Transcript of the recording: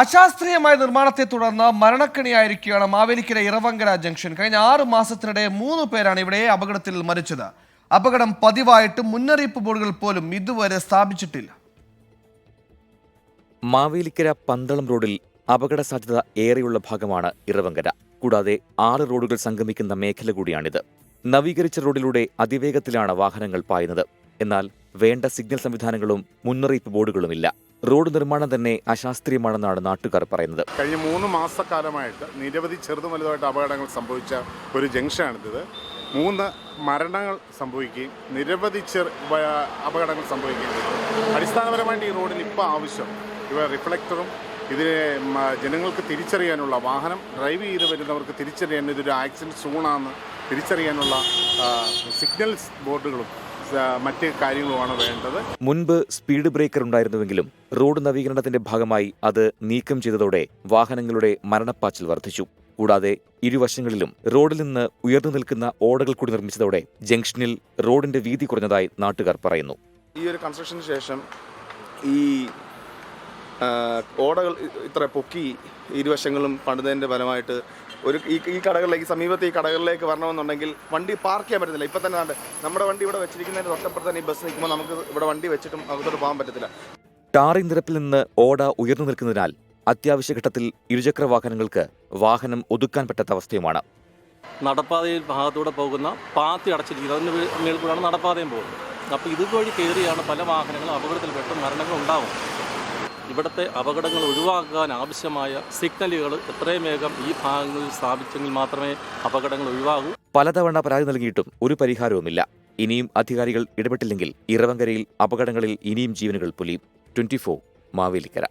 അശാസ്ത്രീയമായ നിർമ്മാണത്തെ തുടർന്ന് മരണക്കണിയായിരിക്കുകയാണ് മാവേലിക്കര ഇറവങ്കര ജംഗ്ഷൻ. കഴിഞ്ഞ ആറ് മാസത്തിനിടെ മൂന്ന് പേരാണ് ഇവിടെ അപകടത്തിൽ മരിച്ചത്. അപകടം പതിവായിട്ട് മുന്നറിയിപ്പ് ബോർഡുകൾ പോലും ഇതുവരെ സ്ഥാപിച്ചിട്ടില്ല. മാവേലിക്കര പന്തളം റോഡിൽ അപകട സാധ്യത ഏറെയുള്ള ഭാഗമാണ് ഇറവങ്കര. കൂടാതെ ആറ് റോഡുകൾ സംഗമിക്കുന്ന മേഖല കൂടിയാണിത്. നവീകരിച്ച റോഡിലൂടെ അതിവേഗത്തിലാണ് വാഹനങ്ങൾ പായുന്നത്. എന്നാൽ വേണ്ട സിഗ്നൽ സംവിധാനങ്ങളും മുന്നറിയിപ്പ് ബോർഡുകളുമില്ല. റോഡ് നിർമ്മാണം തന്നെ അശാസ്ത്രീയമാണെന്നാണ് നാട്ടുകാർ പറയുന്നത്. കഴിഞ്ഞ മൂന്ന് മാസക്കാലമായിട്ട് നിരവധി ചെറുതും വലുതായിട്ട് അപകടങ്ങൾ സംഭവിച്ച ഒരു ജംഗ്ഷനാണിത് മൂന്ന് മരണങ്ങൾ സംഭവിക്കുകയും നിരവധി ചെറു അപകടങ്ങൾ സംഭവിക്കുകയും അടിസ്ഥാനപരമായിട്ട് ഈ റോഡിന് ഇപ്പോൾ ആവശ്യം ഇവ റിഫ്ലക്ടറും ഇതിനെ ജനങ്ങൾക്ക് തിരിച്ചറിയാനുള്ള വാഹനം ഡ്രൈവ് ചെയ്ത് വരുന്നവർക്ക് തിരിച്ചറിയാൻ ഇതൊരു ആക്സിഡന്റ് സൂണാണെന്ന് തിരിച്ചറിയാനുള്ള സിഗ്നൽസ് ബോർഡുകളും മറ്റ് കാര്യങ്ങളുമാണ് വേണ്ടത്. മുൻപ് സ്പീഡ് ബ്രേക്കർ ഉണ്ടായിരുന്നുവെങ്കിലും റോഡ് നവീകരണത്തിന്റെ ഭാഗമായി അത് നീക്കം ചെയ്തതോടെ വാഹനങ്ങളുടെ മരണപ്പാച്ചിൽ വർദ്ധിച്ചു. കൂടാതെ ഇരുവശങ്ങളിലും റോഡിൽ നിന്ന് ഉയർന്നു നിൽക്കുന്ന ഓടകൾ കൂടി നിർമ്മിച്ചതോടെ ജംഗ്ഷനിൽ റോഡിന്റെ വീതി കുറഞ്ഞതായി നാട്ടുകാർ പറയുന്നു. ഈ ഒരു കൺസ്ട്രക്ഷന് ശേഷം ഈ ഓടകൾ ഇത്ര പൊക്കി ഇരുവശങ്ങളും പണിതതിന്റെ ഫലമായിട്ട് ഒരു ഈ ഈ കടകളിലേക്ക് സമീപത്തെ ഈ കടകളിലേക്ക് വരണമെന്നുണ്ടെങ്കിൽ വണ്ടി പാർക്ക് ചെയ്യാൻ പറ്റുന്നില്ല ഇപ്പം തന്നെ നമ്മുടെ വണ്ടി ഇവിടെ വെച്ചിരിക്കുന്നതിന് തൊട്ടപ്പുറത്ത് തന്നെ ഈ ബസ് നിൽക്കുമ്പോൾ നമുക്ക് ഇവിടെ വണ്ടി വെച്ചിട്ടും അകത്തോട്ട് പോകാൻ പറ്റത്തില്ല. ടാറി നിരപ്പിൽ നിന്ന് ഓട ഉയർന്നു നിൽക്കുന്നതിനാൽ അത്യാവശ്യ ഘട്ടത്തിൽ ഇരുചക്ര വാഹനങ്ങൾക്ക് വാഹനം ഒതുക്കാൻ പറ്റാത്ത അവസ്ഥയുമാണ്. നടപ്പാതയിൽ ഭാഗത്തൂടെ പോകുന്ന പാത്തി അടച്ചിരിക്കുന്നത്. അതിന് മേൽക്കൂടാണ് കൂടെയാണ് നടപ്പാതയും പോകുന്നത്. അപ്പോൾ ഇതുവഴി കയറിയാണ് പല വാഹനങ്ങളും അപകടത്തിൽ അപകടത്തിൽപ്പെട്ട് മരണങ്ങൾ ഉണ്ടാവും ഇവിടുത്തെ അപകടങ്ങൾ ഒഴിവാക്കാൻ ആവശ്യമായ സിഗ്നലുകൾ എത്രയും വേഗം ഈ ഭാഗങ്ങളിൽ സ്ഥാപിച്ചെങ്കിൽ മാത്രമേ അപകടങ്ങൾ ഒഴിവാകൂ. പലതവണ പരാതി നൽകിയിട്ടും ഒരു പരിഹാരവുമില്ല. ഇനിയും അധികാരികൾ ഇടപെട്ടില്ലെങ്കിൽ ഇറവങ്കരയിൽ അപകടങ്ങളിൽ ഇനിയും ജീവനുകൾ പൊലിയും. ട്വന്റി മാവേലിക്കര.